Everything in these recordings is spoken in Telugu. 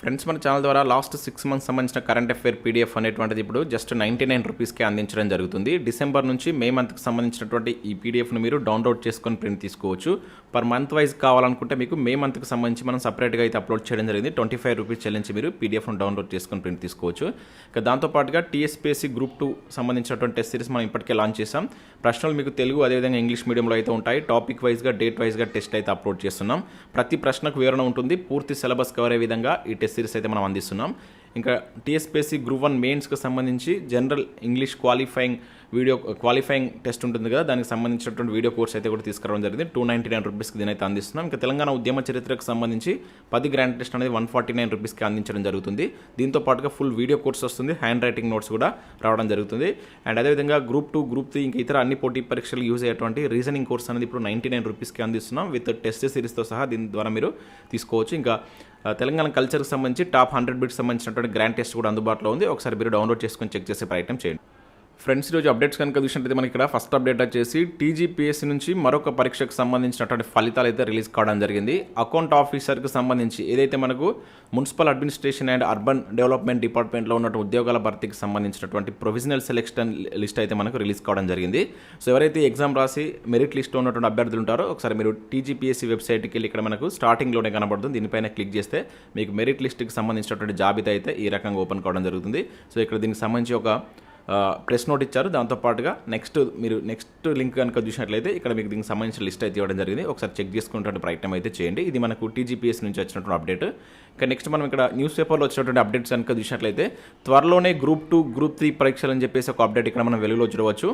ఫ్రెండ్స్ మన ఛానల్ ద్వారా లాస్ట్ సిక్స్ మంత్స్ సంబంధించిన కరెంట్ అఫేర్ పీడిఎఫ్ అనేటువంటిది ఇప్పుడు జస్ట్ నైంటీ నైన్ రూపీస్కే అందించడం జరుగుతుంది. డిసెంబర్ నుంచి మే మంత్కి సంబంధించినటువంటి ఈ పీడిఎఫ్ను మీరు డౌన్లోడ్ చేసుకొని ప్రింట్ తీసుకోవచ్చు. పర్ మంత్ వైజ్ కావాలనుకుంటే మీకు మే మంత్కి సంబంధించి మనం సపరేట్గా అయితే అప్లోడ్ చేయడం జరిగింది. ట్వంటీ ఫైవ్ రూపీస్ చెల్లించి మీరు పీడిఎఫ్ను డౌన్లోడ్ చేసుకొని ప్రింట్ తీసుకోవచ్చు. ఇక దాంతోపాటుగా టీఎస్పీఎస్సీ గ్రూప్ టూ సంబంధించినటువంటి టెస్ట్ సిరీస్ మనం ఇప్పటికే లాంచ్ చేసాం ప్రశ్నలు మీకు తెలుగు అదేవిధంగా ఇంగ్లీష్ మీడియంలో అయితే ఉంటాయి. టాపిక్ వైజ్గా డేట్ వైజ్గా టెస్ట్ అయితే అప్లోడ్ చేస్తున్నాం. ప్రతి ప్రశ్నకు వివరణ ఉంటుంది. పూర్తి సిలబస్ కవర్ అయ్యే విధంగా ఈ టెస్ట్ సిరీస్ అయితే మనం అందిస్తున్నాం. ఇంకా టీఎస్పీఎస్సీ గ్రూప్ వన్ మెయిన్స్కి సంబంధించి general English qualifying video qualifying test ఉంటుంది కదా దానికి సంబంధించినటువంటి వీడియో కోర్స్ అయితే కూడా తీసుకురావడం జరిగింది. టూ నైంటీ నైన్ రూపీస్కి దీని అయితే అందిస్తున్నాం. ఇంకా తెలంగాణ ఉద్యమ చరిత్రకు సంబంధించి పది గ్రాండ్ టెస్ట్ అనేది వన్ ఫార్టీ నైన్ రూపీస్కి అందించడం జరుగుతుంది. దీంతో పాటుగా ఫుల్ వీడియో కోర్స్ వస్తుంది. హ్యాండ్ రైటింగ్ నోట్స్ కూడా రావడం జరుగుతుంది. అండ్ అదేవిధంగా గ్రూప్ టూ గ్రూప్ త్రీ ఇంకా ఇతర అన్ని పోటీ పరీక్షలు యూజ్ అయ్యేటువంటి రీజనింగ్ కోర్స్ అనేది ఇప్పుడు నైంటీ నైన్ రూపీస్కి అందిస్తున్నాం. విత్ టెస్ట్ సిరీస్తో సహా దీని ద్వారా మీరు తీసుకోవచ్చు. ఇంకా తెలంగాణ కల్చర్కి సంబంధించి టాప్ హండ్రెడ్ బిట్స్ సంబంధించినటువంటి గ్రాండ్ టెస్ట్ కూడా అందుబాటులో ఉంది. ఒకసారి మీరు డౌన్లోడ్ చేసుకొని చెక్ చేసే ప్రయత్నం చేయండి. ఫ్రెండ్స్ ఈరోజు అప్డేట్స్ కనుక చూసినట్టయితే మనకి ఇక్కడ ఫస్ట్ అప్డేట్ వచ్చేసి టీజీపీఎస్సీ నుంచి మరొక పరీక్షకు సంబంధించినటువంటి ఫలితాలు అయితే రిలీజ్ కావడం జరిగింది. అకౌంట్ ఆఫీసర్కి సంబంధించి ఏదైతే మనకు municipal administration and urban development డిపార్ట్మెంట్లో ఉన్నటువంటి ఉద్యోగాల భర్తీకి సంబంధించినటువంటి ప్రొవిజనల్ సెలెక్షన్ లిస్ట్ అయితే మనకు రిలీజ్ కావడం జరిగింది. సో ఎవరైతే ఎగ్జామ్ రాసి మెరిట్ లిస్ట్లో ఉన్నటువంటి అభ్యర్థులు ఉంటారో ఒకసారి మీరు టీజీపీఎస్సీ వెబ్సైట్కి వెళ్ళి ఇక్కడ మనకు స్టార్టింగ్లోనే కనబడుతుంది. దీనిపైన క్లిక్ చేస్తే మీకు మెరిట్ లిస్ట్కి సంబంధించినటువంటి జాబితా అయితే ఈ రకంగా ఓపెన్ కావడం జరుగుతుంది. సో ఇక్కడ దీనికి సంబంధించి ఒక ప్రెస్ నోట్ ఇచ్చారు. దాంతోపాటుగా నెక్స్ట్ మీరు నెక్స్ట్ లింక్ కనుక చూసినట్లయితే ఇక్కడ మీకు దీనికి సంబంధించిన లిస్ట్ అయితే ఇవ్వడం జరిగింది. ఒకసారి చెక్ చేసుకునేటువంటి ప్రయత్నం అయితే చేయండి. ఇది మనకు టీజీపీఎస్ నుంచి వచ్చినటువంటి అప్డేట్ ఇక నెక్స్ట్ మనం ఇక్కడ న్యూస్ పేపర్లో వచ్చినటువంటి అప్డేట్స్ కనుక చూసినట్లయితే త్వరలోనే గ్రూప్ టూ గ్రూప్ త్రీ పరీక్షలు అని చెప్పేసి ఒక అప్డేట్ ఇక్కడ మనం వెలుగులో చూడవచ్చు.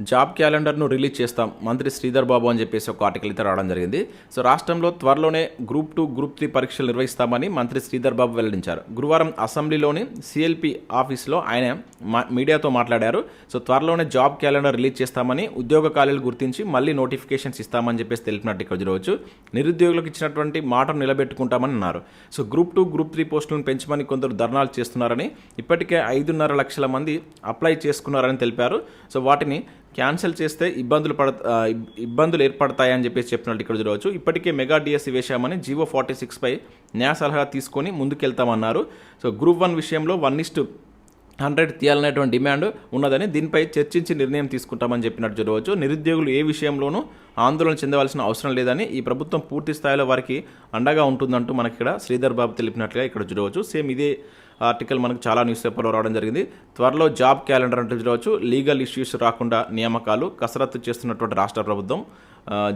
జాబ్ క్యాలెండర్ను రిలీజ్ చేస్తాం. మంత్రి శ్రీధర్ బాబు అని చెప్పేసి ఒక ఆర్టికల్ అయితే రావడం జరిగింది. సో రాష్ట్రంలో త్వరలోనే గ్రూప్ టూ గ్రూప్ త్రీ పరీక్షలు నిర్వహిస్తామని మంత్రి శ్రీధర్ బాబు వెల్లడించారు. గురువారం అసెంబ్లీలోని సిఎల్పి ఆఫీస్లో ఆయన మా- మీడియాతో మాట్లాడారు. సో త్వరలోనే జాబ్ క్యాలెండర్ రిలీజ్ చేస్తామని ఉద్యోగ ఖాళీలు గుర్తించి మళ్ళీ నోటిఫికేషన్స్ ఇస్తామని చెప్పేసి తెలిపినట్టు ఇక్కడ చూడవచ్చు. నిరుద్యోగులకు ఇచ్చినటువంటి మాటను నిలబెట్టుకుంటామని అన్నారు. So group two group three పోస్టులను పెంచమని కొందరు ధర్నాలు చేస్తున్నారని ఇప్పటికే ఐదున్నర లక్షల మంది అప్లై చేసుకున్నారని తెలిపారు. సో వాటిని క్యాన్సిల్ చేస్తే ఇబ్బందులు పడ ఇబ్బందులు ఏర్పడతాయని చెప్పేసి చెప్పినట్టు ఇక్కడ చూడవచ్చు. ఇప్పటికే మెగా డిఎస్సి వేశామని జీవో ఫార్టీ సిక్స్పై న్యాయ సలహా తీసుకొని ముందుకెళ్తామన్నారు. సో గ్రూప్ వన్ విషయంలో వన్ ఇస్ట్ హండ్రెడ్ తీయాలనేటువంటి డిమాండ్ ఉన్నదని దీనిపై చర్చించి నిర్ణయం తీసుకుంటామని చెప్పినట్టు చూడవచ్చు నిరుద్యోగులు ఏ విషయంలోనూ ఆందోళన చెందవలసిన అవసరం లేదని ఈ ప్రభుత్వం పూర్తి స్థాయిలో వారికి అండగా ఉంటుందంటూ మనకి ఇక్కడ శ్రీధర్ బాబు తెలిపినట్లుగా ఇక్కడ చూడవచ్చు సేమ్ ఇదే ఆర్టికల్ మనకు చాలా న్యూస్ పేపర్లో రావడం జరిగింది. త్వరలో జాబ్ క్యాలెండర్ అంటూ చూడవచ్చు లీగల్ ఇష్యూస్ రాకుండా నియామకాలు కసరత్తు చేస్తున్నటువంటి రాష్ట్ర ప్రభుత్వం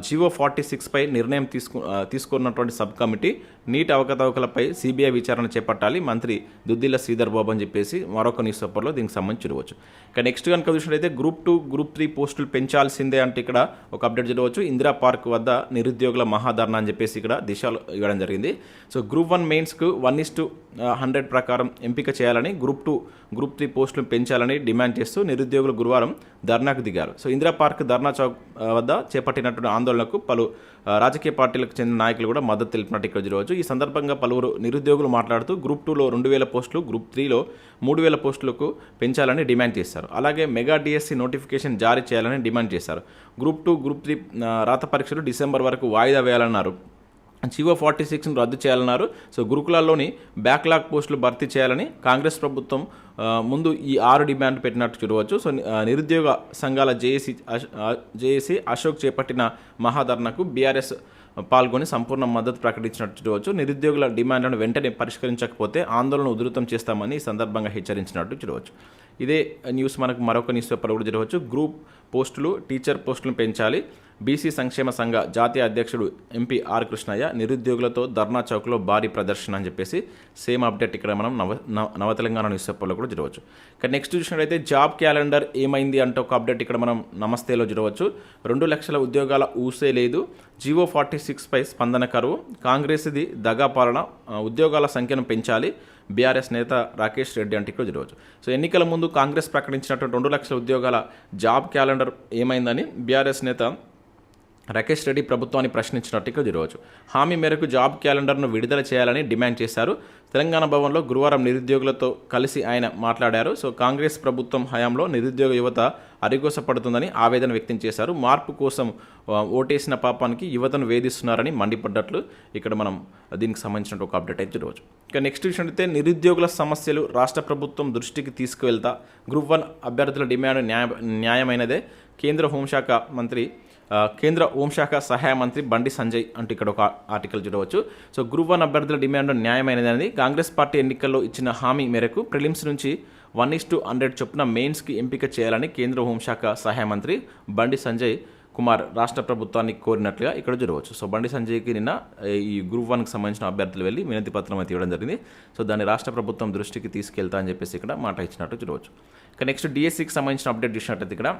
జివో ఫార్టీ సిక్స్పై నిర్ణయం తీసుకు తీసుకున్నటువంటి సబ్ కమిటీ నీటి అవకతవకలపై సిబిఐ విచారణ చేపట్టాలి. మంత్రి దుద్దిల్ల శ్రీధర్ బాబు అని చెప్పేసి మరొక న్యూస్ పేపర్లో దీనికి సంబంధించి చూడవచ్చు. ఇక నెక్స్ట్ కనుక చూసినట్లయితే గ్రూప్ టూ గ్రూప్ త్రీ పోస్టులు పెంచాల్సిందే అంటే ఇక్కడ ఒక అప్డేట్ చూడవచ్చు. ఇందిరా పార్క్ వద్ద నిరుద్యోగుల మహాధరణ అని చెప్పేసి ఇక్కడ దిశలో ఇవ్వడం జరిగింది. సో గ్రూప్ వన్ మెయిన్స్కు వన్ ఇస్ టు హండ్రెడ్ ప్రకారం ఎంపిక చేయాలని గ్రూప్ టూ గ్రూప్ త్రీ పోస్టులు పెంచాలని డిమాండ్ చేస్తూ నిరుద్యోగులు గురువారం ధర్నాకు దిగారు. సో ఇందిరా పార్క్ ధర్నా చౌక్ వద్ద చేపట్టినటువంటి ఆందోళనకు పలు రాజకీయ పార్టీలకు చెందిన నాయకులు కూడా మద్దతు తెలిపినట్టు ఇక్కడ చూడవచ్చు ఈ సందర్భంగా పలువురు నిరుద్యోగులు మాట్లాడుతూ గ్రూప్ టూలో రెండు వేల పోస్టులు గ్రూప్ త్రీలో మూడు వేల పోస్టులకు పెంచాలని డిమాండ్ చేశారు. అలాగే మెగా డిఎస్సి నోటిఫికేషన్ జారీ చేయాలని డిమాండ్ చేశారు. గ్రూప్ టూ గ్రూప్ త్రీ రాత పరీక్షలు డిసెంబర్ వరకు వాయిదా వేయాలన్నారు. జీవో ఫార్టీ సిక్స్ను రద్దు చేయాలన్నారు. సో గురుకులాల్లోని బ్యాక్లాగ్ పోస్టులు భర్తీ చేయాలని కాంగ్రెస్ ప్రభుత్వం ముందు ఈ ఆరు డిమాండ్ పెట్టినట్టు చూడవచ్చు. సో నిరుద్యోగ సంఘాల జేఏసీ జేఏసీ అశోక్ చేపట్టిన మహాధర్నకు బీఆర్ఎస్ పాల్గొని సంపూర్ణ మద్దతు ప్రకటించినట్టు చూడవచ్చు. నిరుద్యోగుల డిమాండ్లను వెంటనే పరిష్కరించకపోతే ఆందోళన ఉధృతం చేస్తామని ఈ సందర్భంగా హెచ్చరించినట్టు చూడవచ్చు. ఇదే న్యూస్ మనకు మరొక న్యూస్ పేపర్ కూడా జరగవచ్చు. గ్రూప్ పోస్టులు టీచర్ పోస్టులను పెంచాలి. బీసీ సంక్షేమ సంఘ జాతీయ అధ్యక్షుడు ఎంపీ ఆర్ కృష్ణయ్య నిరుద్యోగులతో ధర్నా చౌక్లో భారీ ప్రదర్శన అని చెప్పేసి సేమ్ అప్డేట్ ఇక్కడ మనం నవ నవ- నవ తెలంగాణ న్యూస్ పేపర్లో కూడా జరగవచ్చు. ఇక నెక్స్ట్ చూసినట్లయితే జాబ్ క్యాలెండర్ ఏమైంది అంటే ఒక అప్డేట్ ఇక్కడ మనం నమస్తేలో జరగవచ్చు. రెండు లక్షల ఉద్యోగాల ఊసే లేదు. జీవో ఫార్టీ సిక్స్పై స్పందన కరువు. కాంగ్రెస్ది దగా పాలన ఉద్యోగాల సంఖ్యను పెంచాలి. బీఆర్ఎస్ నేత రాకేష్ రెడ్డి అంటే ఇక్కడ జరగవచ్చు సో ఎన్నికల ముందు కాంగ్రెస్ ప్రకటించినటువంటి రెండు లక్షల ఉద్యోగాల జాబ్ క్యాలెండర్ ఏమైందని బీఆర్ఎస్ నేత రాకేష్ రెడ్డి ప్రభుత్వాన్ని ప్రశ్నించినట్టు ఇక్కడ జరగవచ్చు హామీ మేరకు జాబ్ క్యాలెండర్ను విడుదల చేయాలని డిమాండ్ చేశారు. తెలంగాణ భవన్లో గురువారం నిరుద్యోగులతో కలిసి ఆయన మాట్లాడారు. సో కాంగ్రెస్ ప్రభుత్వం హయాంలో నిరుద్యోగ యువత అరిగోసపడుతుందని ఆవేదన వ్యక్తం చేశారు. మార్పు కోసం ఓటేసిన పాపానికి యువతను వేధిస్తున్నారని మండిపడ్డట్లు ఇక్కడ మనం దీనికి సంబంధించిన ఒక అప్డేట్ అయితే ఈరోజు. ఇక నెక్స్ట్ విషయం అయితే నిరుద్యోగుల సమస్యలు రాష్ట్ర ప్రభుత్వం దృష్టికి తీసుకువెళ్తా గ్రూప్ వన్ అభ్యర్థుల డిమాండ్ న్యాయ న్యాయమైనదే. కేంద్ర హోంశాఖ మంత్రి కేంద్ర హోంశాఖ సహాయ మంత్రి బండి సంజయ్ అంటూ ఇక్కడ ఒక ఆర్టికల్ చూడవచ్చు. సో గ్రూప్ వన్ అభ్యర్థుల డిమాండ్ న్యాయమైనది కాంగ్రెస్ పార్టీ ఎన్నికల్లో ఇచ్చిన హామీ మేరకు ప్రిలిమ్స్ నుంచి వన్ ఇస్ టు హండ్రెడ్ చొప్పున మెయిన్స్కి ఎంపిక చేయాలని కేంద్ర హోంశాఖ సహాయ మంత్రి బండి సంజయ్ కుమార్ రాష్ట్ర ప్రభుత్వాన్ని కోరినట్లుగా ఇక్కడ చూడవచ్చు. సో బండి సంజయ్కి నిన్న ఈ గ్రూప్ వన్కి సంబంధించిన అభ్యర్థులు వెళ్ళి వినతి పత్రం అయితే ఇవ్వడం జరిగింది. సో దాన్ని రాష్ట్ర ప్రభుత్వం దృష్టికి తీసుకెళ్తా అని చెప్పేసి ఇక్కడ మాట ఇచ్చినట్టు చూడవచ్చు. ఇక నెక్స్ట్ డిఎస్సికి సంబంధించిన అప్డేట్ చూసినట్టయితే ఇక్కడ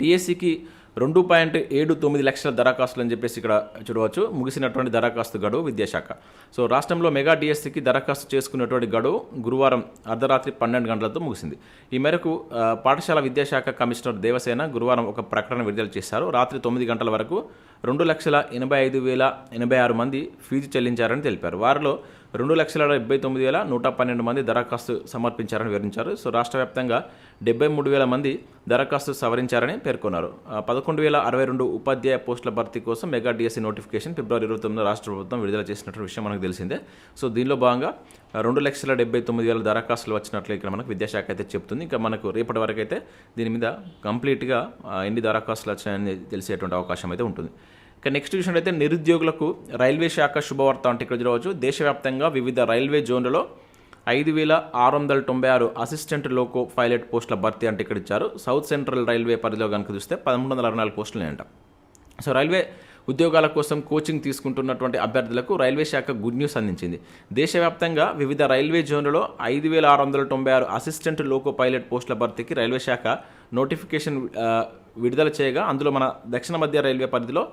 డిఎస్సికి రెండు పాయింట్ ఏడు తొమ్మిది లక్షల దరఖాస్తులు అని చెప్పేసి ఇక్కడ చూడవచ్చు. ముగిసినటువంటి దరఖాస్తు గడువు విద్యాశాఖ. సో రాష్ట్రంలో మెగా డిఎస్సికి దరఖాస్తు చేసుకున్నటువంటి గడువు గురువారం అర్ధరాత్రి పన్నెండు గంటలతో ముగిసింది. ఈ మేరకు పాఠశాల విద్యాశాఖ కమిషనర్ దేవసేన గురువారం ఒక ప్రకటన విడుదల చేశారు. రాత్రి తొమ్మిది గంటల వరకు రెండు లక్షల ఎనభై ఐదు వేల ఎనభై ఆరు మంది ఫీజు చెల్లించారని తెలిపారు. వారిలో రెండు లక్షల డెబ్బై తొమ్మిది వేల నూట పన్నెండు మంది దరఖాస్తు సమర్పించారని వివరించారు. సో రాష్ట్ర వ్యాప్తంగా డెబ్బై మూడు వేల మంది దరఖాస్తు సవరించారని పేర్కొన్నారు. పదకొండు వేల అరవై రెండు ఉపాధ్యాయ పోస్టుల భర్తీ కోసం మెగా డిఎస్సి నోటిఫికేషన్ ఫిబ్రవరి ఇరవై తొమ్మిది రాష్ట్ర ప్రభుత్వం విడుదల చేసినటువంటి విషయం మనకు తెలిసిందే. సో దీనిలో భాగంగా రెండు లక్షల డెబ్బై తొమ్మిది వేల దరఖాస్తులు వచ్చినట్లు ఇక్కడ మనకు విద్యాశాఖ అయితే చెప్తుంది ఇంకా మనకు రేపటి వరకు అయితే దీని మీద కంప్లీట్గా ఎన్ని దరఖాస్తులు వచ్చాయని తెలిసేటువంటి అవకాశం అయితే ఉంటుంది. ఇక నెక్స్ట్ విషయం అయితే నిరుద్యోగులకు రైల్వే శాఖ శుభవార్త అంటే ఇక్కడ చూడవచ్చు. దేశవ్యాప్తంగా వివిధ రైల్వే జోన్లలో ఐదు వేల ఆరు వందల తొంభై ఆరు అసిస్టెంట్ లోకో పైలట్ పోస్టుల భర్తీ అంటే ఇక్కడ ఇచ్చారు. సౌత్ సెంట్రల్ రైల్వే పరిధిలో కనుక చూస్తే పదమూడు వందల అరవై నాలుగు పోస్టులు అంట సో రైల్వే ఉద్యోగాల కోసం కోచింగ్ తీసుకుంటున్నటువంటి అభ్యర్థులకు రైల్వే శాఖ గుడ్ న్యూస్ అందించింది. దేశవ్యాప్తంగా వివిధ రైల్వే జోన్లలో ఐదు వేల ఆరు వందల తొంభై ఆరు అసిస్టెంట్ లోకో పైలట్ పోస్టుల భర్తీకి రైల్వే శాఖ నోటిఫికేషన్ విడుదల చేయగా అందులో మన దక్షిణ మధ్య రైల్వే పరిధిలో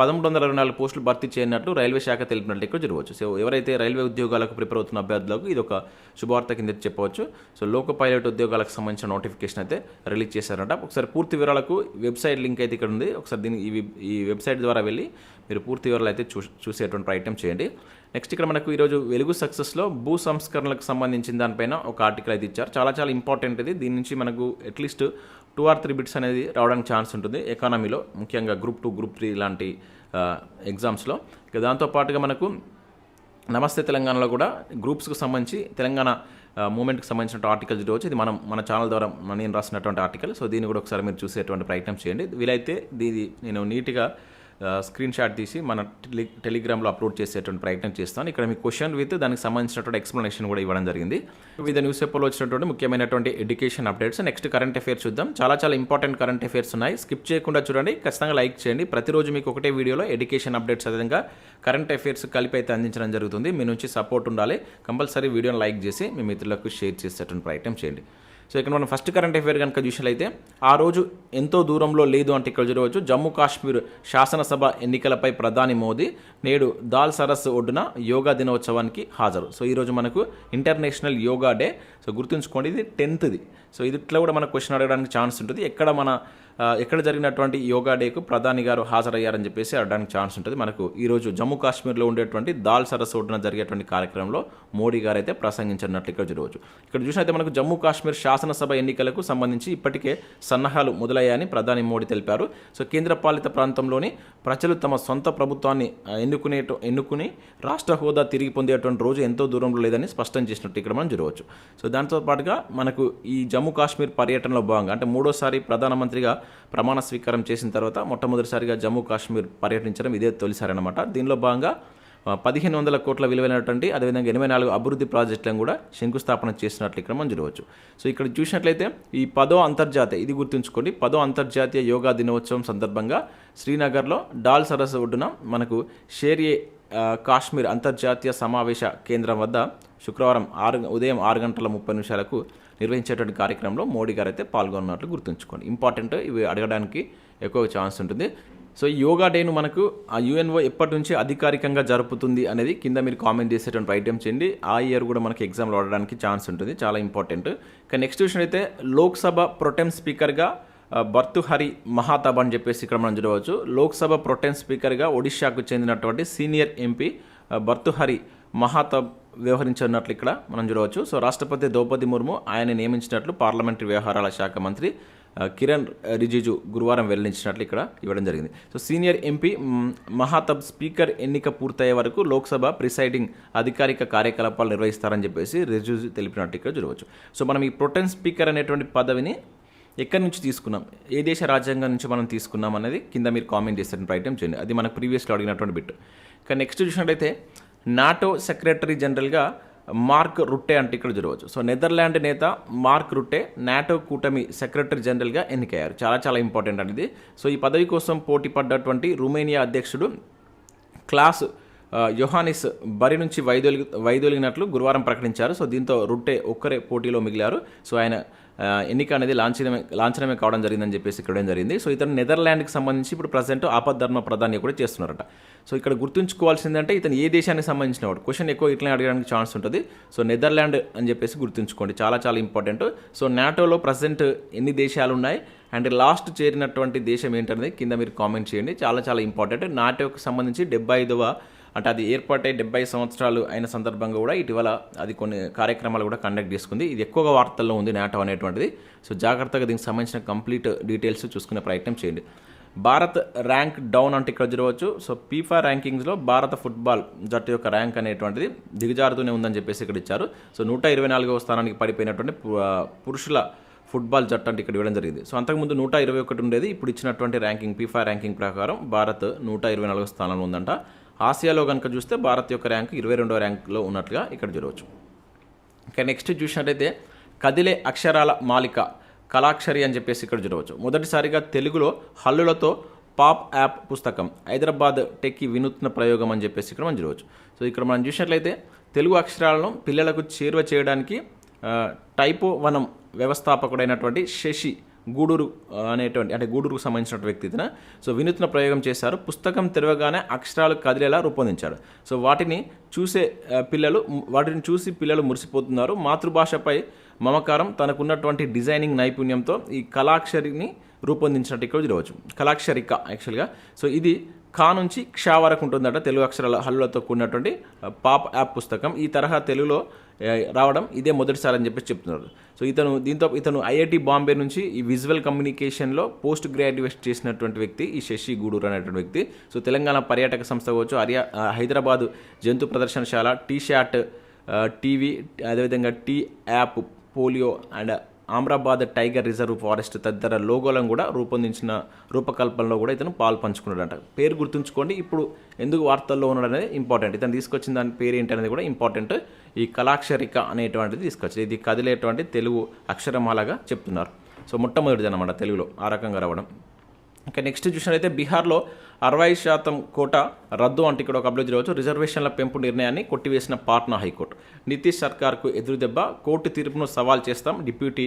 పదమూడు వందల అరవై నాలుగు పోస్టులు భర్తీ చేయనట్లు రైల్వే శాఖ తెలిపినట్లు ఇక్కడ జరగవచ్చు. సో ఎవరైతే రైల్వే ఉద్యోగాలకు ప్రిపేర్ అవుతున్న అభ్యర్థులకు ఇది ఒక శుభవార్త కింద చెప్పవచ్చు. సో లోకో పైలట్ ఉద్యోగాలకు సంబంధించిన నోటిఫికేషన్ అయితే రిలీజ్ చేశారంట. ఒకసారి పూర్తి వివరాలకు వెబ్సైట్ లింక్ అయితే ఇక్కడ ఉంది. ఒకసారి దీని ఈ ఈ వెబ్సైట్ ద్వారా వెళ్ళి మీరు పూర్తి వివరాలు అయితే చూ చూసేటువంటి ప్రయత్నం చేయండి. నెక్స్ట్ ఇక్కడ మనకు ఈరోజు వెలుగు సక్సెస్లో భూ సంస్కరణలకు సంబంధించిన దానిపైన ఒక ఆర్టికల్ అయితే ఇచ్చారు. చాలా చాలా ఇంపార్టెంట్ ఇది. దీని నుంచి మనకు at least two or three bits అనేది రావడానికి ఛాన్స్ ఉంటుంది. ఎకానమీలో ముఖ్యంగా గ్రూప్ టూ గ్రూప్ త్రీ లాంటి ఎగ్జామ్స్లో ఇక దాంతోపాటుగా మనకు నమస్తే తెలంగాణలో కూడా గ్రూప్స్కి సంబంధించి తెలంగాణ మూమెంట్కి సంబంధించిన ఆర్టికల్స్ చూడవచ్చు. ఇది మనం మన ఛానల్ ద్వారా నేను రాసినటువంటి ఆర్టికల్ సో దీన్ని కూడా ఒకసారి మీరు చూసేటువంటి ప్రయత్నం చేయండి. వీలైతే దీది నేను నీట్గా స్క్రీన్ షాట్ తీసి మన టెలి టెలిగ్రామ్లో అప్లోడ్ చేసేటువంటి ప్రయత్నం చేస్తాను. ఇక్కడ మీ క్వశ్చన్ విత్ దానికి సంబంధించినటువంటి ఎక్స్ప్లెనేషన్ కూడా ఇవ్వడం జరిగింది. వివిధ న్యూస్ పేపర్లో వచ్చినటువంటి ముఖ్యమైనటువంటి education updates next current affairs చూద్దాం. చాలా చాలా ఇంపార్టెంట్ కరెంట్ అఫేర్స్ ఉన్నాయి. స్కిప్ చేయకుండా చూడండి. ఖచ్చితంగా లైక్ చేయండి. ప్రతిరోజు మీకు ఒకటే వీడియోలో ఎడ్యుకేషన్ అప్డేట్స్ అదేవిధంగా కరెంట్ అఫైర్స్ కలిపి అయితే అందించడం జరుగుతుంది. మీ నుంచి సపోర్ట్ ఉండాలి. కంపల్సరీ వీడియోని లైక్ చేసి మీ మిత్రులకు షేర్ చేసేటువంటి ప్రయత్నం చేయండి. సో ఇక్కడ మనం ఫస్ట్ కరెంట్ అఫేర్ కనుక చూసినట్లయితే ఆ రోజు ఎంతో దూరంలో లేదు అంటే ఇక్కడ చూడవచ్చు. జమ్మూ కాశ్మీర్ శాసనసభ ఎన్నికలపై ప్రధాని మోదీ నేడు దాల్ సరస్సు ఒడ్డున యోగా దినోత్సవానికి హాజరు. సో ఈరోజు మనకు ఇంటర్నేషనల్ యోగా డే సో గుర్తుంచుకోండి ఇది టెన్త్ది సో ఇది ఇట్లా కూడా మన క్వశ్చన్ అడగడానికి ఛాన్స్ ఉంటుంది. ఎక్కడ మన ఎక్కడ జరిగినటువంటి యోగా డేకు ప్రధాని గారు హాజరయ్యారని చెప్పేసి అడగడానికి ఛాన్స్ ఉంటుంది. మనకు ఈరోజు జమ్మూ కాశ్మీర్లో ఉండేటువంటి దాల్ సరస్సు ఒడ్డున జరిగేటువంటి కార్యక్రమంలో మోడీ గారు అయితే ప్రసంగించినట్లు ఇక్కడ చూడవచ్చు. ఇక్కడ చూసినైతే మనకు జమ్మూ కాశ్మీర్ శాసనసభ ఎన్నికలకు సంబంధించి ఇప్పటికే సన్నాహాలు మొదలయ్యాయని ప్రధాని మోడీ తెలిపారు. సో కేంద్ర పాలిత ప్రాంతంలోని ప్రజలు తమ సొంత ప్రభుత్వాన్ని ఎన్నుకునే ఎన్నుకుని రాష్ట్ర హోదా తిరిగి పొందేటువంటి రోజు ఎంతో దూరంలో లేదని స్పష్టం చేసినట్టు ఇక్కడ మనం చూడవచ్చు. సో దాంతో పాటుగా మనకు ఈ జమ్మూ జమ్మూ కాశ్మీర్ పర్యటనలో భాగంగా అంటే మూడోసారి ప్రధానమంత్రిగా ప్రమాణ స్వీకారం చేసిన తర్వాత మొట్టమొదటిసారిగా జమ్మూ కాశ్మీర్ పర్యటించడం ఇదే తొలిసారి అనమాట దీనిలో భాగంగా పదిహేను వందల కోట్ల విలువైనటువంటి అదేవిధంగా ఎనభై నాలుగు అభివృద్ధి ప్రాజెక్టులను కూడా శంకుస్థాపన చేసినట్లు ఇక్కడ మనం చూడవచ్చు సో ఇక్కడ చూసినట్లయితే ఈ పదో అంతర్జాతీయ ఇది గుర్తుంచుకోండి పదో అంతర్జాతీయ యోగా దినోత్సవం సందర్భంగా శ్రీనగర్లో డాల్ సరస్సు ఒడ్డున మనకు షేర్యే కాశ్మీర్ అంతర్జాతీయ సమావేశ కేంద్రం వద్ద శుక్రవారం ఆరు ఉదయం ఆరు గంటల ముప్పై నిమిషాలకు నిర్వహించేటువంటి కార్యక్రమంలో మోడీ గారు అయితే పాల్గొన్నట్లు గుర్తుంచుకోండి. ఇంపార్టెంట్ ఇవి అడగడానికి ఎక్కువ ఛాన్స్ ఉంటుంది. సో ఈ యోగా డేను మనకు ఆ యుఎన్ఓ ఎప్పటి నుంచి అధికారికంగా జరుపుతుంది అనేది కింద మీరు కామెంట్ చేసేటువంటి ఐటెం చేయండి. ఆ ఇయర్ కూడా మనకి ఎగ్జామ్లో ఆడడానికి ఛాన్స్ ఉంటుంది. చాలా ఇంపార్టెంట్. కానీ నెక్స్ట్ విషయం అయితే లోక్సభ ప్రొటెమ్ స్పీకర్గా భర్తుహరి మహాతాబ్ అని చెప్పేసి ఇక్కడ మనం చూడవచ్చు. లోక్సభ ప్రొటెమ్ స్పీకర్గా ఒడిశాకు చెందినటువంటి సీనియర్ ఎంపీ భర్తుహరి మహాతాబ్ వ్యవహరించనున్నట్లు ఇక్కడ మనం చూడవచ్చు. సో రాష్ట్రపతి ద్రౌపది ముర్ము ఆయన నియమించినట్లు పార్లమెంటరీ వ్యవహారాల శాఖ మంత్రి కిరణ్ రిజిజు గురువారం వెల్లడించినట్లు ఇక్కడ ఇవ్వడం జరిగింది. So senior MP Mahtab speaker ఎన్నిక పూర్తయ్యే వరకు లోక్సభ ప్రిసైడింగ్ అధికారిక కార్యకలాపాలు నిర్వహిస్తారని చెప్పేసి రిజిజు తెలిపినట్టు ఇక్కడ చూడవచ్చు. సో మనం ఈ ప్రొటెన్ స్పీకర్ అనేటువంటి పదవిని ఎక్కడి నుంచి తీసుకున్నాం? ఏ దేశ రాజ్యాంగం నుంచి మనం తీసుకున్నాం అనేది కింద మీరు కామెంట్ చేసిన ప్రయత్నం చేయండి. అది మనకు ప్రీవియస్లో అడిగినటువంటి బిట్. కానీ నెక్స్ట్ చూసినట్టయితే నాటో సెక్రటరీ జనరల్గా మార్క్ రుట్టే అంటే ఇక్కడ చూడవచ్చు సో నెదర్లాండ్ నేత మార్క్ రుట్టే నాటో కూటమి సెక్రటరీ జనరల్గా ఎన్నికయ్యారు. చాలా చాలా ఇంపార్టెంట్ అనేది. సో ఈ పదవి కోసం పోటీ పడ్డటువంటి రుమేనియా అధ్యక్షుడు క్లాస్ యోహానిస్ బరి నుంచి వైదొలిగి వైదొలిగినట్లు గురువారం ప్రకటించారు. సో దీంతో రుట్టే ఒక్కరే పోటీలో మిగిలారు. సో ఆయన ఎన్నిక అనేది లాంఛనమే లాంఛనమే కావడం జరిగిందని చెప్పేసి ఇక్కడ జరిగింది. సో ఇతను నెదర్లాండ్కి సంబంధించి ఇప్పుడు ప్రజెంట్ ఆపద్ధర్మ ప్రధాని కూడా చేస్తున్నారట. సో ఇక్కడ గుర్తుంచుకోవాల్సిందంటే ఇతను ఏ దేశానికి సంబంధించిన వాడు? క్వశ్చన్ ఎక్కువ ఇట్లా అడగడానికి ఛాన్స్ ఉంటుంది. సో నెదర్లాండ్ అని చెప్పేసి గుర్తుంచుకోండి. చాలా చాలా ఇంపార్టెంట్. సో నాటోలో ప్రజెంట్ ఎన్ని దేశాలు ఉన్నాయి? అండ్ లాస్ట్ చేరినటువంటి దేశం ఏంటనేది కింద మీరు కామెంట్ చేయండి. చాలా చాలా ఇంపార్టెంట్. నాటోకి సంబంధించి డెబ్బై ఐదవ అంటే అది ఏర్పాటై డెబ్బై సంవత్సరాలు అయిన సందర్భంగా కూడా ఇటీవల అది కొన్ని కార్యక్రమాలు కూడా కండక్ట్ చేసుకుంది. ఇది ఎక్కువగా వార్తల్లో ఉంది నాటో అనేటువంటిది. సో జాగ్రత్తగా దీనికి సంబంధించిన కంప్లీట్ డీటెయిల్స్ చూసుకునే ప్రయత్నం చేయండి. భారత్ ర్యాంక్ డౌన్ అంటే ఇక్కడ చూడవచ్చు. సో పీఫా ర్యాంకింగ్స్లో భారత ఫుట్బాల్ జట్టు యొక్క ర్యాంక్ అనేటువంటిది దిగజారుతూనే ఉందని చెప్పేసి ఇక్కడ ఇచ్చారు. సో నూట ఇరవై నాలుగవ స్థానానికి పడిపోయినటువంటి పు- పురుషుల ఫుట్బాల్ జట్టు అంటే ఇక్కడ ఇవ్వడం జరిగింది. సో అంతకుముందు నూట ఇరవై ఒకటి ఉండేది. ఇప్పుడు ఇచ్చినటువంటి ర్యాంకింగ్ పీఫా ర్యాంకింగ్ ప్రకారం భారత్ నూట ఇరవై నాలుగో స్థానంలో ఉందంట. ఆసియాలో కనుక చూస్తే భారత్ యొక్క ర్యాంక్ ఇరవై రెండవ ర్యాంక్లో ఉన్నట్లుగా ఇక్కడ చూడవచ్చు ఇంకా నెక్స్ట్ చూసినట్టయితే కదిలే అక్షరాల మాలిక కళాక్షరి అని చెప్పేసి ఇక్కడ చూడవచ్చు మొదటిసారిగా తెలుగులో హల్లులతో పాప్ యాప్ పుస్తకం హైదరాబాద్ టెక్కి వినూత్న ప్రయోగం అని చెప్పేసి ఇక్కడ మనం చూడవచ్చు సో ఇక్కడ మనం చూసినట్లయితే తెలుగు అక్షరాలను పిల్లలకు చేరువ చేయడానికి టైపో వనం వ్యవస్థాపకుడైనటువంటి శశి గూడూరు అనేటువంటి అంటే గూడూరుకు సంబంధించిన వ్యక్తి సో వినూత్న ప్రయోగం చేశారు. పుస్తకం తెరవగానే అక్షరాలు కదిలేలా రూపొందించాడు. సో వాటిని చూసే పిల్లలు వాటిని చూసి పిల్లలు మురిసిపోతున్నారు. మాతృభాషపై మమకారం తనకున్నటువంటి డిజైనింగ్ నైపుణ్యంతో ఈ కళాక్షరిని రూపొందించినట్టు ఇక్కడ చూడవచ్చు. కళాక్షరిక యాక్చువల్గా. సో ఇది కా నుంచి క్షా వరకు ఉంటుందట తెలుగు అక్షరాల హల్లులతో కూడినటువంటి పాప్ యాప్ పుస్తకం. ఈ తరహా తెలుగులో రావడం ఇదే మొదటిసారి అని చెప్పేసి చెప్తున్నారు. సో ఇతను దీంతో ఇతను ఐఐటి బాంబే నుంచి ఈ విజువల్ కమ్యూనికేషన్లో పోస్ట్ గ్రాడ్యుయేట్ చేసినటువంటి వ్యక్తి ఈ శశి గూడూరు అనేటువంటి వ్యక్తి. సో తెలంగాణ పర్యాటక సంస్థ కావచ్చు అరియా హైదరాబాద్ హైదరాబాదు జంతు ప్రదర్శనశాల టీ షాట్ టీవీ అదేవిధంగా T app folio and Amrabad tiger reserve forest తదితర లోగోలను కూడా రూపొందించిన రూపకల్పనలో కూడా ఇతను పాల్పంచుకున్నాడంట పేరు గుర్తుంచుకోండి. ఇప్పుడు ఎందుకు వార్తల్లో ఉన్నాడు అనేది ఇంపార్టెంట్ ఇతను తీసుకొచ్చిన దాని పేరు ఏంటి అనేది కూడా ఇంపార్టెంట్ ఈ కళాక్షరిక అనేటువంటిది తీసుకొచ్చింది. ఇది కదిలేటువంటి తెలుగు అక్షరమాలగా చెప్తున్నారు. సో మొట్టమొదటిది అనమాట తెలుగులో ఆ రకంగా రావడం. ఇంకా నెక్స్ట్ చూసినట్లయితే బీహార్లో అరవై శాతం కోట రద్దు అంటే ఇక్కడ ఒక అప్లోడ్ చేయవచ్చు. రిజర్వేషన్ల పెంపు నిర్ణయాన్ని కొట్టివేసిన పాట్నా హైకోర్టు. నితీష్ సర్కార్కు ఎదురుదెబ్బ కోర్టు తీర్పును సవాల్ చేస్తాం డిప్యూటీ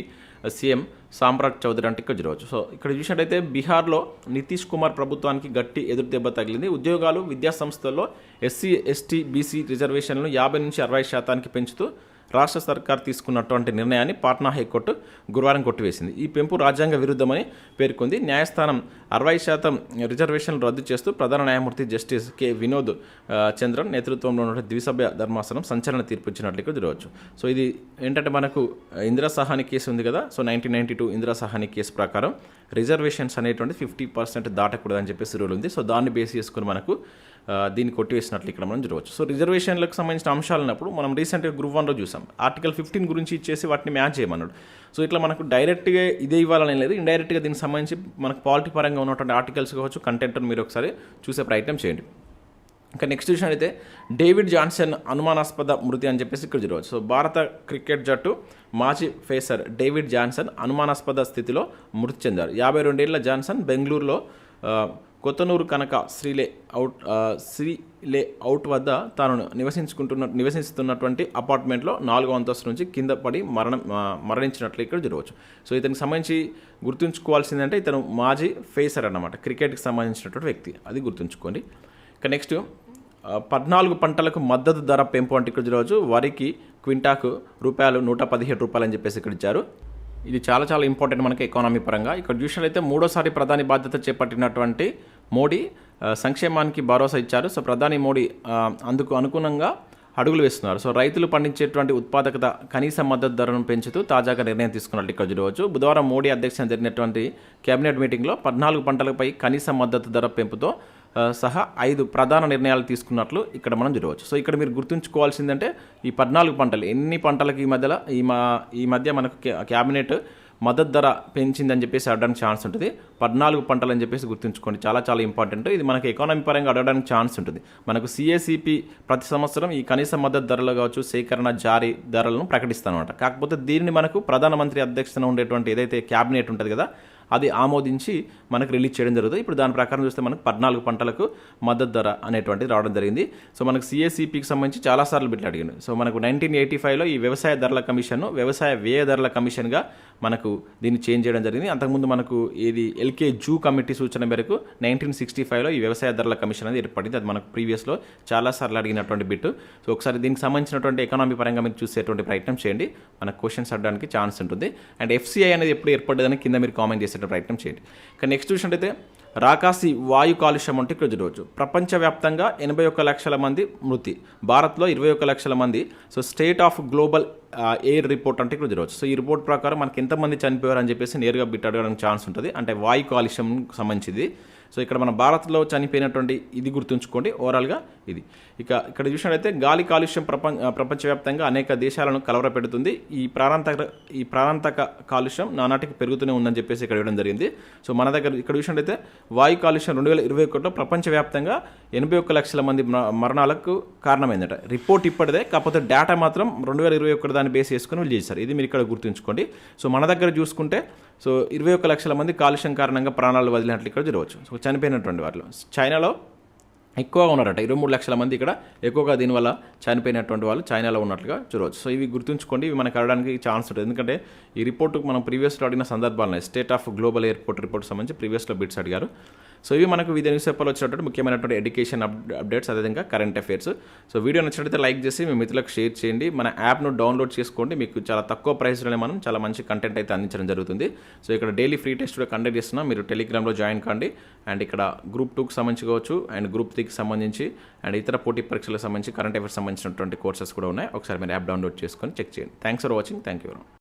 సీఎం సామ్రాట్ చౌదరి అంటే ఇక్కడ చూడవచ్చు సో ఇక్కడ చూసినట్టయితే బీహార్లో నితీష్ కుమార్ ప్రభుత్వానికి గట్టి ఎదురుదెబ్బ తగిలింది. ఉద్యోగాలు విద్యాసంస్థల్లో ఎస్సీ ఎస్టీ బీసీ రిజర్వేషన్లను యాభై నుంచి అరవై శాతానికి పెంచుతూ రాష్ట్ర సర్కార్ తీసుకున్నటువంటి నిర్ణయాన్ని పాట్నా హైకోర్టు గురువారం కొట్టివేసింది. ఈ పెంపు రాజ్యాంగ విరుద్ధమని పేర్కొంది. న్యాయస్థానం అరవై శాతం రిజర్వేషన్లు రద్దు చేస్తూ ప్రధాన న్యాయమూర్తి జస్టిస్ కె. వినోద్ చంద్రన్ నేతృత్వంలో ఉన్న ద్విసభ్య ధర్మాసనం సంచలన తీర్పు ఇచ్చినట్లు ఇక్కడ చూడవచ్చు సో ఇది ఏంటంటే మనకు ఇందిరా సహాని కేసు ఉంది కదా so nineteen ninety two Indira Sahni case ప్రకారం రిజర్వేషన్స్ అనేటువంటి ఫిఫ్టీ పర్సెంట్ దాటకూడదని చెప్పేసి రూల్ ఉంది. సో దాన్ని బేస్ చేసుకుని మనకు దీన్ని కొట్టివేసినట్లు ఇక్కడ మనం చూడవచ్చు. సో రిజర్వేషన్లకు సంబంధించిన అంశాలు ఉన్నప్పుడు మనం రీసెంట్గా గ్రూప్ వన్లో చూసాం. ఆర్టికల్ ఫిఫ్టీన్ గురించి ఇచ్చేసి వాటిని మ్యాచ్ చేయమన్నాడు. సో ఇట్లా మనకు డైరెక్ట్గా ఇదే ఇవ్వాలని లేదు. ఇండైరెక్ట్గా దీనికి సంబంధించి మనకు పాలిటీ పరంగా ఉన్నటువంటి ఆర్టికల్స్ కావచ్చు కంటెంట్ మీరు ఒకసారి చూసే ప్రయత్నం చేయండి. ఇంకా నెక్స్ట్ విషయం అయితే డేవిడ్ జాన్సన్ అనుమానాస్పద మృతి అని చెప్పేసి ఇక్కడ చూడవచ్చు. సో భారత క్రికెట్ జట్టు మాజీ ఫేసర్ డేవిడ్ జాన్సన్ అనుమానాస్పద స్థితిలో మృతి చెందారు. యాభై రెండేళ్ళ జాన్సన్ బెంగళూరులో కొత్తనూరు కనక శ్రీలే అవుట్ శ్రీలే అవుట్ వద్ద తాను నివసించుకుంటున్న నివసిస్తున్నటువంటి అపార్ట్మెంట్లో నాలుగో అంతస్తు నుంచి కింద పడి మరణం మరణించినట్లు ఇక్కడ చూడవచ్చు సో ఇతనికి సంబంధించి గుర్తుంచుకోవాల్సిందంటే ఇతను మాజీ ఫేసర్ అన్నమాట క్రికెట్కి సంబంధించినటువంటి వ్యక్తి. అది గుర్తుంచుకోండి. ఇక నెక్స్ట్ పద్నాలుగు పంటలకు మద్దతు ధర పెంపు అంటే ఇక్కడ చూడవచ్చు వరికి క్వింటాకు రూపాయలు నూట పదిహేడు రూపాయలు అని చెప్పేసి ఇక్కడ ఇచ్చారు. ఇది చాలా చాలా ఇంపార్టెంట్ మనకి ఎకానమీ పరంగా. ఇక్కడ చూసినట్లయితే మూడోసారి ప్రధాని బాధ్యత చేపట్టినటువంటి మోడీ సంక్షేమానికి భరోసా ఇచ్చారు. సో ప్రధాని మోడీ అందుకు అనుగుణంగా అడుగులు వేస్తున్నారు. సో రైతులు పండించేటువంటి ఉత్పాదకత కనీస మద్దతు ధరను పెంచుతూ తాజాగా నిర్ణయం తీసుకున్నట్టు ఇక్కడ చూడవచ్చు బుధవారం మోడీ అధ్యక్షతన జరిగినటువంటి కేబినెట్ మీటింగ్లో పద్నాలుగు పంటలపై కనీస మద్దతు ధర పెంపుతో సహా ఐదు ప్రధాన నిర్ణయాలు తీసుకున్నట్లు ఇక్కడ మనం చూడవచ్చు. సో ఇక్కడ మీరు గుర్తుంచుకోవాల్సిందంటే ఈ పద్నాలుగు పంటలు ఎన్ని పంటలకు ఈ మధ్యలో ఈ మా ఈ మధ్య మనకు క్యాబినెట్ మద్దతు ధర పెంచిందని చెప్పేసి అడగడానికి ఛాన్స్ ఉంటుంది. పద్నాలుగు పంటలు అని చెప్పేసి గుర్తుంచుకోండి. చాలా చాలా ఇంపార్టెంట్. ఇది మనకి ఎకానమీ పరంగా అడగడానికి ఛాన్స్ ఉంటుంది. మనకు సిఏసిపి ప్రతి సంవత్సరం ఈ కనీస మద్దతు ధరలు కావచ్చు సేకరణ జారీ ధరలను ప్రకటిస్తానమాట కాకపోతే దీనిని మనకు ప్రధానమంత్రి అధ్యక్షతన ఉండేటువంటి ఏదైతే క్యాబినెట్ ఉంటుంది కదా అది ఆమోదించి మనకు రిలీజ్ చేయడం జరుగుతుంది. ఇప్పుడు దాని ప్రకారం చూస్తే మనకు పద్నాలుగు పంటలకు మద్దతు ధర అనేటువంటిది రావడం జరిగింది. సో మనకు సిఎస్సిపికి సంబంధించి చాలాసార్లు బిడ్డలు అడిగింది సో మనకు నైన్టీన్ ఎయిటీ ఫైవ్లో ఈ వ్యవసాయ ధరల కమిషన్ వ్యవసాయ వ్యయ ధరల కమిషన్గా మనకు దీన్ని చేంజ్ చేయడం జరిగింది. అంతకుముందు మనకు ఇది ఎల్కే జూ కమిటీ సూచన మేరకు నైన్టీన్ సిక్స్టీ ఫైవ్లో ఈ వ్యవసాయ ధరల కమిషన్ అనేది ఏర్పడింది. అది మనకు ప్రీవియస్లో చాలాసార్లు అడిగినటువంటి బిట్ సో ఒకసారి దీనికి సంబంధించినటువంటి ఎకనామీ పరంగా మీరు చూసేటువంటి ప్రయత్నం చేయండి. మనకు క్వశ్చన్స్ అడడానికి ఛాన్స్ ఉంటుంది. అండ్ ఎఫ్సీఐ అనేది ఎప్పుడు ఏర్పడ్డదని కింద మీరు కామెంట్ చేసేటువంటి ప్రయత్నం చేయండి. కానీ నెక్స్ట్ చూసినట్టయితే రాకాసి వాయు కాలుష్యం అంటే ఇక్కడ రోజు. ప్రపంచవ్యాప్తంగా ఎనభై ఒక్క లక్షల మంది మృతి. భారత్లో ఇరవై ఒక్క లక్షల మంది. So state of global air report అంటే ఇక్కడ రోజు. సో ఈ రిపోర్ట్ ప్రకారం మనకి ఎంతమంది చనిపోయారు అని చెప్పేసి నేరుగా బిట్ అడగడానికి ఛాన్స్ ఉంటుంది. అంటే వాయు కాలుష్యం సంబంధించింది. సో ఇక్కడ మన భారత్లో చనిపోయినటువంటి ఇది గుర్తుంచుకోండి ఓవరాల్గా ఇది. ఇక ఇక్కడ చూసినట్లయితే గాలి కాలుష్యం ప్రపంచ ప్రపంచవ్యాప్తంగా అనేక దేశాలను కలవరపెడుతుంది. ఈ ప్రాణాంతక ఈ ప్రాణాంతక కాలుష్యం నానాటికి పెరుగుతూనే ఉందని చెప్పేసి ఇక్కడ ఇవ్వడం జరిగింది. సో మన దగ్గర ఇక్కడ చూసినట్లయితే వాయు కాలుష్యం రెండు వేల ఇరవై ఒకటిలో ప్రపంచవ్యాప్తంగా ఎనభై ఒక్క లక్షల మంది మరణాలకు కారణమైందట. రిపోర్ట్ ఇప్పటిదే కాకపోతే డేటా మాత్రం రెండు వేల ఇరవై ఒకటి దాన్ని బేస్ చేసుకుని వీళ్ళు చేశారు. ఇది మీరు ఇక్కడ గుర్తుంచుకోండి. సో మన దగ్గర చూసుకుంటే సో ఇరవై ఒక్క లక్షల మంది కాలుష్యం కారణంగా ప్రాణాలు వదిలినట్లు ఇక్కడ చూడవచ్చు సో చనిపోయినటువంటి వారిలో. చైనాలో ఎక్కువగా ఉన్నారట. ఇరవై మూడు లక్షల మంది ఇక్కడ ఎక్కువగా దీనివల్ల చనిపోయినటువంటి వాళ్ళు చైనాలో ఉన్నట్లుగా చూడవచ్చు. సో ఇవి గుర్తుంచుకోండి. ఇవి మనకు అడగడానికి ఛాన్స్ ఉంటుంది. ఎందుకంటే ఈ రిపోర్ట్ మనం ప్రీవియస్లో అడిగిన సందర్భాలు ఉన్నాయి. State of global airport report సంబంధించి ప్రీవియస్లో బిట్స్ అడిగారు. సో ఇవి మనకు వివిధ న్యూస్ పేపర్లో వచ్చినటువంటి ముఖ్యమైనటువంటి ఎడ్యుకేషన్ అప్ అప్డేట్స్ అదేవిధంగా కరెంట్ అఫైర్స్ సో వీడియో నచ్చినట్లయితే లైక్ చేసి మీ మిత్రులకు షేర్ చేయండి. మన యాప్ను డౌన్లోడ్ చేసుకోండి. మీకు చాలా తక్కువ ప్రైస్లోనే మనం చాలా మంచి కంటెంట్ అయితే అందించడం జరుగుతుంది. సో ఇక్కడ డైలీ ఫ్రీ టెస్ట్ కూడా కండక్ట్ చేస్తున్నాం. మీరు టెలిగ్రామ్లో జాయిన్ కండి. అండ్ ఇక్కడ గ్రూప్ టూకి సంబంధించి కావచ్చు అండ్ గ్రూప్ త్రీకి సంబంధించి అండ్ ఇతర పోటీ పరీక్షలకు సంబంధించి కరెంట్ అఫైర్స్ సంబంధించినటువంటి కోర్సెస్ కూడా ఉన్నాయి. ఒకసారి మీరు యాప్ డౌన్లోడ్ చేసుకొని చెక్ చేయండి. Thanks for watching thank you